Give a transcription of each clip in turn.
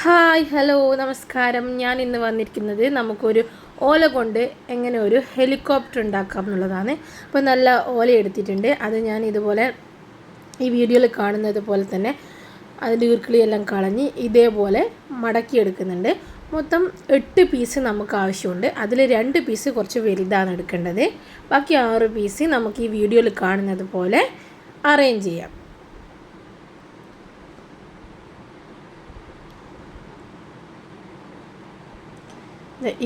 Hi hello നമസ്കാരം. ഞാൻ ഇന്ന് വന്നിരിക്കുന്നത് നമുക്കൊരു ഓല കൊണ്ട് എങ്ങനെ ഒരു ഹെലികോപ്റ്റർ ഉണ്ടാക്കാം എന്നുള്ളതാണ്. അപ്പോൾ നല്ല ഓല എടുത്തിട്ടുണ്ട്. അത് ഞാൻ ഇതുപോലെ ഈ വീഡിയോയിൽ കാണുന്നത് പോലെ തന്നെ അതിന്റെ ഉരുക്കിളിയെല്ലാം കളഞ്ഞ് ഇതേപോലെ മടക്കിയെടുക്കുന്നുണ്ട്. മൊത്തം എട്ട് പീസ് നമുക്ക് ആവശ്യമുണ്ട്. അതിൽ രണ്ട് പീസ് കുറച്ച് വലുതാണ് എടുക്കേണ്ടത്. ബാക്കി ആറ് പീസ് നമുക്ക് ഈ വീഡിയോയിൽ കാണുന്നത് പോലെ അറേഞ്ച് ചെയ്യാം.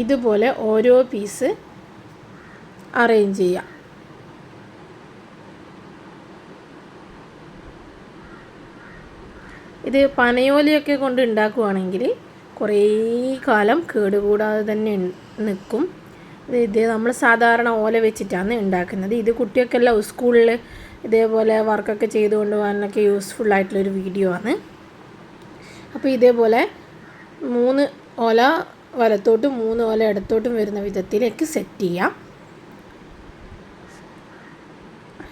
ഇതുപോലെ ഓരോ പീസ് അറേഞ്ച് ചെയ്യാം. ഇത് പനയോലയൊക്കെ കൊണ്ട് ഉണ്ടാക്കുവാണെങ്കിൽ കുറേ കാലം കേടുകൂടാതെ തന്നെ നിൽക്കും ഇത് നമ്മൾ സാധാരണ ഓല വെച്ചിട്ടാണ് ഉണ്ടാക്കുന്നത്. ഇത് കുട്ടികൾക്കെല്ലാം സ്കൂളിൽ ഇതേപോലെ വർക്കൊക്കെ ചെയ്തു കൊണ്ടുപോകാനൊക്കെ യൂസ്ഫുൾ ആയിട്ടുള്ളൊരു വീഡിയോ ആണ്. അപ്പോൾ ഇതേപോലെ മൂന്ന് ഓല വലത്തോട്ടും മൂന്ന് ഓല ഇടത്തോട്ടും വരുന്ന വിധത്തിലേക്ക് സെറ്റ് ചെയ്യാം.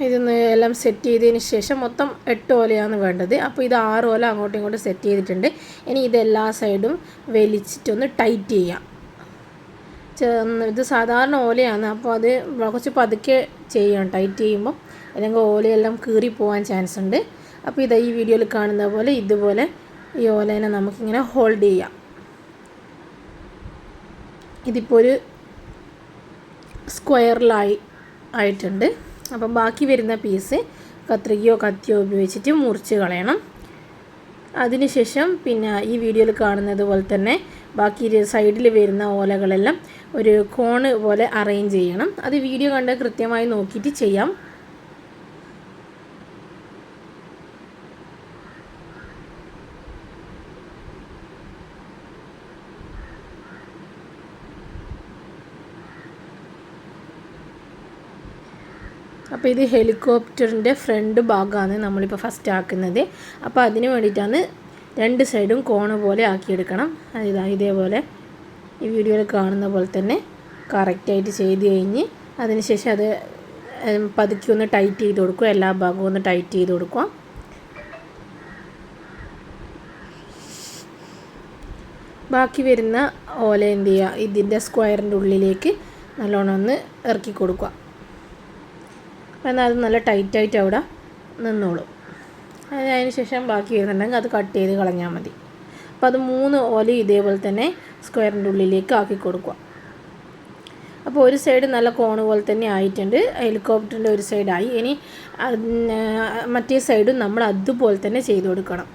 ഇതൊന്ന് എല്ലാം സെറ്റ് ചെയ്തതിന് ശേഷം മൊത്തം എട്ട് ഓലയാണ് വേണ്ടത്. അപ്പോൾ ഇത് ആറ് ഓല അങ്ങോട്ടും ഇങ്ങോട്ടും സെറ്റ് ചെയ്തിട്ടുണ്ട്. ഇനി ഇത് എല്ലാ സൈഡും വലിച്ചിട്ടൊന്ന് ടൈറ്റ് ചെയ്യാം. ഇത് സാധാരണ ഓലയാണ്. അപ്പോൾ അത് കുറച്ച് പതുക്കെ ചെയ്യണം. ടൈറ്റ് ചെയ്യുമ്പോൾ അല്ലെങ്കിൽ ഓലയെല്ലാം കീറി പോകാൻ ചാൻസ് ഉണ്ട്. അപ്പോൾ ഇത് ഈ വീഡിയോയിൽ കാണുന്ന പോലെ ഇതുപോലെ ഈ ഓലേനെ നമുക്കിങ്ങനെ ഹോൾഡ് ചെയ്യാം. ഇതിപ്പോൾ ഒരു സ്ക്വയറിലായി ആയിട്ടുണ്ട്. അപ്പം ബാക്കി വരുന്ന പീസ് കത്രികയോ കത്തിയോ ഉപയോഗിച്ചിട്ട് മുറിച്ച് കളയണം. അതിനുശേഷം പിന്നെ ഈ വീഡിയോയിൽ കാണുന്നത് പോലെ തന്നെ ബാക്കി സൈഡിൽ വരുന്ന ഓലകളെല്ലാം ഒരു കോണ് പോലെ അറേഞ്ച് ചെയ്യണം. അത് വീഡിയോ കണ്ട് കൃത്യമായി നോക്കിയിട്ട് ചെയ്യാം. അപ്പോൾ ഇത് ഹെലികോപ്റ്ററിന്റെ ഫ്രണ്ട് ഭാഗമാണ് നമ്മളിപ്പോൾ ഫസ്റ്റ് ആക്കുന്നത്. അപ്പോൾ അതിന് വേണ്ടിയിട്ടാണ് രണ്ട് സൈഡും കോണ് പോലെ ആക്കിയെടുക്കണം. അതിതാ ഇതേപോലെ ഈ വീഡിയോയിൽ കാണുന്ന പോലെ തന്നെ കറക്റ്റായിട്ട് ചെയ്ത് കഴിഞ്ഞ് അതിനുശേഷം അത് പതുക്കി ഒന്ന് ടൈറ്റ് ചെയ്ത് കൊടുക്കുക. എല്ലാ ഭാഗവും ഒന്ന് ടൈറ്റ് ചെയ്ത് കൊടുക്കുക. ബാക്കി വരുന്ന ഓല എന്ത് ചെയ്യുക? ഇതിന്റെ സ്ക്വയറിന്റെ ഉള്ളിലേക്ക് നല്ലോണം ഒന്ന് ഇറക്കി കൊടുക്കുക. എന്നാൽ അത് നല്ല ടൈറ്റായിട്ട് അവിടെ നിന്നോളും. അതിന് ശേഷം ബാക്കി വരുന്നുണ്ടെങ്കിൽ അത് കട്ട് ചെയ്ത് കളഞ്ഞാൽ മതി. അപ്പോൾ അത് മൂന്ന് ഓല ഇതേപോലെ തന്നെ സ്ക്വയറിന്റെ ഉള്ളിലേക്ക് ആക്കി കൊടുക്കുക. അപ്പോൾ ഒരു സൈഡ് നല്ല കോണ് പോലെ തന്നെ ആയിട്ടുണ്ട്. ഹെലികോപ്റ്ററിന്റെ ഒരു സൈഡായി ഇനി മറ്റേ സൈഡും നമ്മൾ അതുപോലെ തന്നെ ചെയ്ത് കൊടുക്കണം.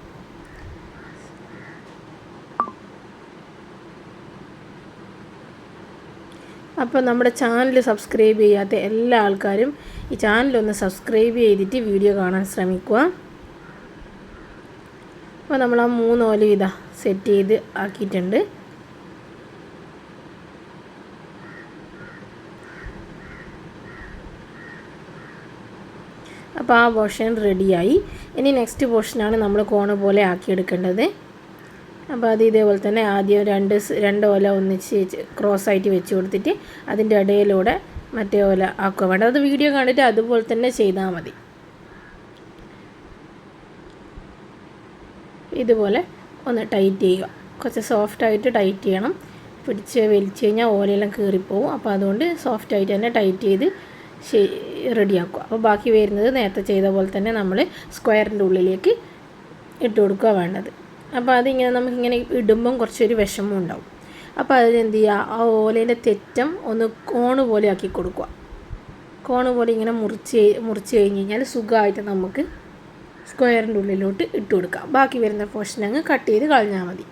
അപ്പോൾ നമ്മുടെ ചാനൽ സബ്സ്ക്രൈബ് ചെയ്യാത്ത എല്ലാ ആൾക്കാരും ഈ ചാനലൊന്ന് സബ്സ്ക്രൈബ് ചെയ്തിട്ട് വീഡിയോ കാണാൻ ശ്രമിക്കുക. അപ്പോൾ നമ്മൾ ആ മൂന്ന് ഓല ഇതാ സെറ്റ് ചെയ്ത് ആക്കിയിട്ടുണ്ട്. അപ്പോൾ ആ പോർഷൻ റെഡിയായി ഇനി നെക്സ്റ്റ് പോർഷനാണ് നമ്മൾ കോണ് പോലെ ആക്കിയെടുക്കേണ്ടത്. അപ്പോൾ അത് ഇതേപോലെ തന്നെ ആദ്യം രണ്ട് രണ്ട് ഓല ഒന്നിച്ച് ക്രോസ് ആയിട്ട് വെച്ച് കൊടുത്തിട്ട് അതിന്റെ ഇടയിലൂടെ മറ്റേ ഓല ആക്കുക വേണ്ട. അത് വീഡിയോ കണ്ടിട്ട് അതുപോലെ തന്നെ ചെയ്താൽ മതി. ഇതുപോലെ ഒന്ന് ടൈറ്റ് ചെയ്യുക. കുറച്ച് സോഫ്റ്റായിട്ട് ടൈറ്റ് ചെയ്യണം. പിടിച്ച് വലിച്ചു കഴിഞ്ഞാൽ ഓലയെല്ലാം കീറിപ്പോവും. അപ്പോൾ അതുകൊണ്ട് സോഫ്റ്റായിട്ട് തന്നെ ടൈറ്റ് ചെയ്ത് റെഡിയാക്കുക. അപ്പോൾ ബാക്കി വരുന്നത് നേരത്തെ ചെയ്ത പോലെ തന്നെ നമ്മൾ സ്ക്വയറിന്റെ ഉള്ളിലേക്ക് ഇട്ട് കൊടുക്കുക വേണ്ടത്. അപ്പോൾ അതിങ്ങനെ നമുക്കിങ്ങനെ ഇടുമ്പം കുറച്ചൊരു വിഷമം ഉണ്ടാവും. അപ്പോൾ അതിനെന്ത് ചെയ്യുക ആ ഓലേന്റെ തെറ്റം ഒന്ന് കോണ് പോലെ ആക്കി കൊടുക്കുക. കോണ് പോലെ ഇങ്ങനെ മുറിച്ച് മുറിച്ച് കഴിഞ്ഞ് കഴിഞ്ഞാൽ സുഖമായിട്ട് നമുക്ക് സ്ക്വയറിന്റെ ഉള്ളിലോട്ട് ഇട്ട് കൊടുക്കാം. ബാക്കി വരുന്ന പോർഷൻ അങ്ങ് കട്ട് ചെയ്ത് കളഞ്ഞാൽ മതി.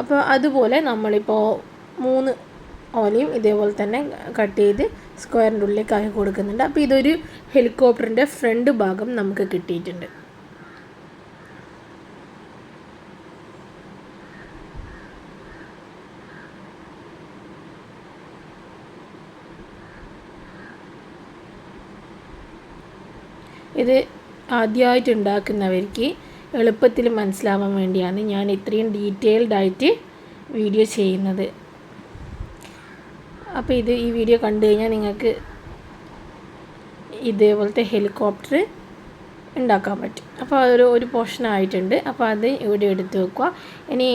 അപ്പോൾ അതുപോലെ നമ്മളിപ്പോൾ മൂന്ന് ഓലയും ഇതേപോലെ തന്നെ കട്ട് ചെയ്ത് സ്ക്വയറിന്റെ ഉള്ളിലേക്ക് ആക്കി കൊടുക്കുന്നുണ്ട്. അപ്പോൾ ഇതൊരു ഹെലികോപ്റ്ററിന്റെ ഫ്രണ്ട് ഭാഗം നമുക്ക് കിട്ടിയിട്ടുണ്ട്. ഇത് ആദ്യമായിട്ട് ഉണ്ടാക്കുന്നവർക്ക് എളുപ്പത്തിൽ മനസ്സിലാവാൻ വേണ്ടിയാണ് ഞാൻ ഇത്രയും ഡീറ്റെയിൽഡായിട്ട് വീഡിയോ ചെയ്യുന്നത്. അപ്പോൾ ഇത് ഈ വീഡിയോ കണ്ടു കഴിഞ്ഞാൽ നിങ്ങൾക്ക് ഇതേപോലത്തെ ഹെലികോപ്റ്റർ ഉണ്ടാക്കാൻ പറ്റും. അപ്പോൾ അതൊരു ഒരു പോർഷൻ ആയിട്ടുണ്ട്. അപ്പോൾ അത് ഇവിടെ എടുത്ത് വെക്കുക. ഇനി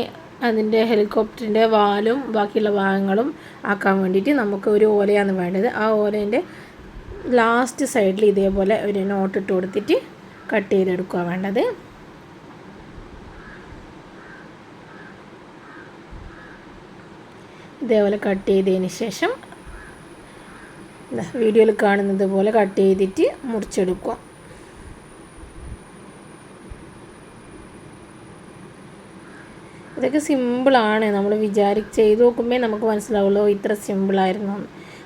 അതിന്റെ ഹെലികോപ്റ്ററിന്റെ വാലും ബാക്കിയുള്ള ഭാഗങ്ങളും ആക്കാൻ വേണ്ടിയിട്ട് നമുക്ക് ഒരു ഓലയാണ് വേണ്ടത്. ആ ഓലേന്റെ ലാസ്റ്റ് സൈഡിൽ ഇതേപോലെ ഒരു നോട്ട് ഇട്ട് കൊടുത്തിട്ട് കട്ട് ചെയ്തെടുക്കുക വേണ്ടത്. ഇതേപോലെ കട്ട് ചെയ്തതിന് ശേഷം വീഡിയോയിൽ കാണുന്നത് പോലെ കട്ട് ചെയ്തിട്ട് മുറിച്ചെടുക്കുക ഇതൊക്കെ സിമ്പിളാണ് നമ്മൾ വിചാരിച്ച് ചെയ്ത് നോക്കുമ്പോൾ നമുക്ക് മനസ്സിലാവുള്ളൂ ഇത്ര സിമ്പിളായിരുന്നു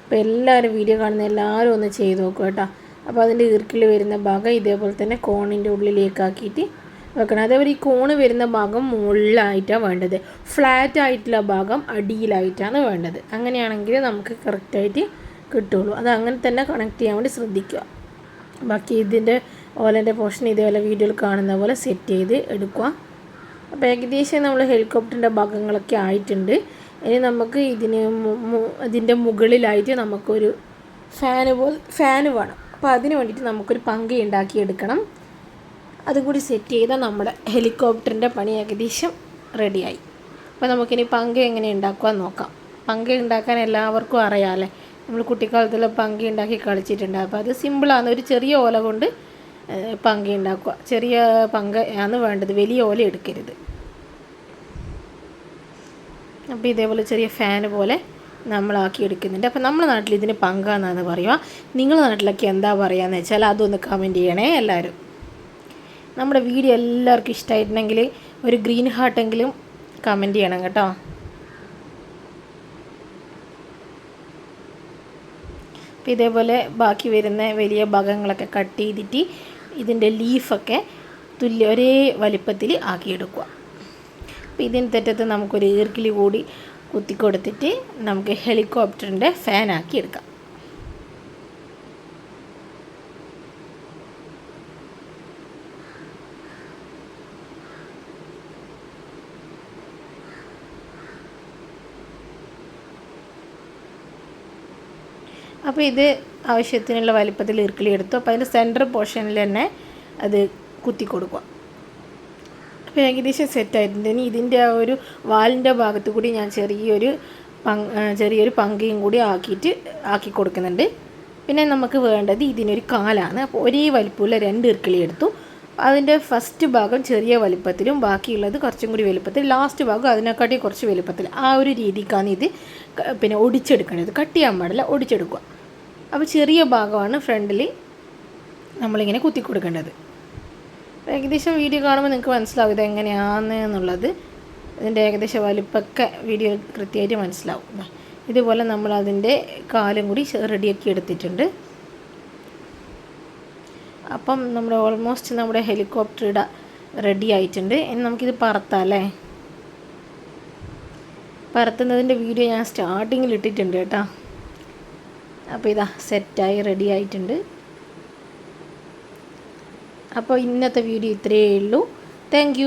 അപ്പോൾ എല്ലാവരും വീഡിയോ കാണുന്ന എല്ലാവരും ഒന്ന് ചെയ്ത് നോക്കുക കേട്ടോ. അപ്പോൾ അതിന്റെ ഇറുക്കിൽ വരുന്ന ഭാഗം ഇതേപോലെ തന്നെ കോണിന്റെ ഉള്ളിലേക്കാക്കിയിട്ട് വെക്കണം. അതേപോലെ ഈ കോണ് വരുന്ന ഭാഗം മുകളിലായിട്ടാണ് വേണ്ടത്. ഫ്ലാറ്റ് ആയിട്ടുള്ള ഭാഗം അടിയിലായിട്ടാണ് വേണ്ടത്. അങ്ങനെയാണെങ്കിൽ നമുക്ക് കറക്റ്റായിട്ട് കിട്ടുള്ളൂ. അത് അങ്ങനെ തന്നെ കണക്ട് ചെയ്യാൻ വേണ്ടി ശ്രദ്ധിക്കുക. ബാക്കി ഇതിന്റെ ഓലന്റെ പോർഷൻ ഇതേപോലെ വീഡിയോയിൽ കാണുന്ന പോലെ സെറ്റ് ചെയ്ത് എടുക്കുക. അപ്പോൾ ഏകദേശം നമ്മൾ ഹെലികോപ്റ്ററിന്റെ ഭാഗങ്ങളൊക്കെ ആയിട്ടുണ്ട്. ഇനി നമുക്ക് ഇതിന് ഇതിന്റെ മുകളിലായിട്ട് നമുക്കൊരു ഫാന് പോലെ ഫാന് വേണം. അപ്പോൾ അതിന് വേണ്ടിയിട്ട് നമുക്കൊരു പങ്ക് ഉണ്ടാക്കിയെടുക്കണം. അതും കൂടി സെറ്റ് ചെയ്താൽ നമ്മുടെ ഹെലികോപ്റ്ററിന്റെ പണി ഏകദേശം റെഡിയായി അപ്പോൾ നമുക്കിനി പങ്ക് എങ്ങനെ ഉണ്ടാക്കുവാൻ നോക്കാം. പങ്ക് ഉണ്ടാക്കാൻ എല്ലാവർക്കും അറിയാമല്ലേ നമ്മൾ കുട്ടിക്കാലത്തിൽ പങ്ക് ഉണ്ടാക്കി കളിച്ചിട്ടുണ്ട്. അപ്പോൾ അത് സിമ്പിളാണ് ഒരു ചെറിയ ഓല കൊണ്ട് പങ്ക് ഉണ്ടാക്കുക. ചെറിയ പങ്ക് ആണ് വേണ്ടത്. വലിയ ഓല എടുക്കരുത്. അപ്പോൾ ഇതേപോലെ ചെറിയ ഫാന് പോലെ നമ്മളാക്കി എടുക്കുന്നുണ്ട്. അപ്പോൾ നമ്മുടെ നാട്ടിൽ ഇതിന് പങ്കാന്നാണ് പറയുക. നിങ്ങളുടെ നാട്ടിലൊക്കെ എന്താ പറയുകയെന്ന് വെച്ചാൽ അതൊന്ന് കമന്റ് ചെയ്യണേ എല്ലാവരും നമ്മുടെ വീഡിയോ എല്ലാവർക്കും ഇഷ്ടമായിട്ടുണ്ടെങ്കിൽ ഒരു ഗ്രീൻ ഹാർട്ടെങ്കിലും കമന്റ് ചെയ്യണം കേട്ടോ. അപ്പോൾ ഇതേപോലെ ബാക്കി വരുന്ന വലിയ ഭാഗങ്ങളൊക്കെ കട്ട് ചെയ്തിട്ട് ഇതിന്റെ ലീഫൊക്കെ തുല്യ ഒരേ വലിപ്പത്തിൽ ആക്കിയെടുക്കുക. അപ്പോൾ ഇതിന് തെറ്റത്ത് നമുക്കൊരു ഈർക്കിലി കൂടി കുത്തിക്കൊടുത്തിട്ട് നമുക്ക് ഹെലികോപ്റ്ററിന്റെ ഫാനാക്കി എടുക്കാം. അപ്പോൾ ഇത് ആവശ്യത്തിനുള്ള വലിപ്പത്തിൽ ഇറുക്കിളി എടുത്തു. അപ്പോൾ അതിന്റെ സെന്റർ പോർഷനിൽ തന്നെ അത് കുത്തി കൊടുക്കുക അപ്പോൾ ഏകദേശം സെറ്റായിട്ടുണ്ട്. ഇനി ഇതിന്റെ ആ ഒരു വാലിന്റെ ഭാഗത്ത് കൂടി ഞാൻ ചെറിയൊരു ചെറിയൊരു പങ്കയും കൂടി ആക്കിയിട്ട് ആക്കി കൊടുക്കുന്നുണ്ട്. പിന്നെ നമുക്ക് വേണ്ടത് ഇതിനൊരു കാലാണ്. അപ്പോൾ ഒരേ വലിപ്പമുള്ള രണ്ട് ഇർക്കിളി എടുത്തു. അതിന്റെ ഫസ്റ്റ് ഭാഗം ചെറിയ വലിപ്പത്തിലും ബാക്കിയുള്ളത് കുറച്ചും കൂടി വലുപ്പത്തിൽ ലാസ്റ്റ് ഭാഗം അതിനെക്കാട്ടി കുറച്ച് വലുപ്പത്തിൽ. ആ ഒരു രീതിക്കാണ് ഇത് പിന്നെ ഒടിച്ചെടുക്കേണ്ടത് കട്ട് ചെയ്യാൻ പാടില്ല ഒടിച്ചെടുക്കുക. അപ്പോൾ ചെറിയ ഭാഗമാണ് ഫ്രണ്ടിൽ നമ്മളിങ്ങനെ കുത്തി കൊടുക്കേണ്ടത് ഏകദേശം വീഡിയോ കാണുമ്പോൾ നിങ്ങൾക്ക് മനസ്സിലാവും ഇത് എങ്ങനെയാണ് എന്നുള്ളത്. ഇതിന്റെ ഏകദേശം വലിപ്പമൊക്കെ വീഡിയോ കൃത്യമായിട്ട് മനസ്സിലാവും. ഇതുപോലെ നമ്മൾ അതിന്റെ കാലും കൂടി റെഡിയാക്കി എടുത്തിട്ടുണ്ട്. അപ്പം നമ്മൾ ഓൾമോസ്റ്റ് നമ്മുടെ ഹെലികോപ്റ്റർ ഇട റെഡി ആയിട്ടുണ്ട്. ഇനി നമുക്കിത് പറത്താം അല്ലേ? പറത്തുന്നതിന്റെ വീഡിയോ ഞാൻ സ്റ്റാർട്ടിങ്ങിൽ ഇട്ടിട്ടുണ്ട് കേട്ടോ. അപ്പോൾ ഇതാ സെറ്റായി റെഡി ആയിട്ടുണ്ട്. അപ്പോൾ ഇന്നത്തെ വീഡിയോ ഇത്രയേ ഉള്ളൂ. താങ്ക്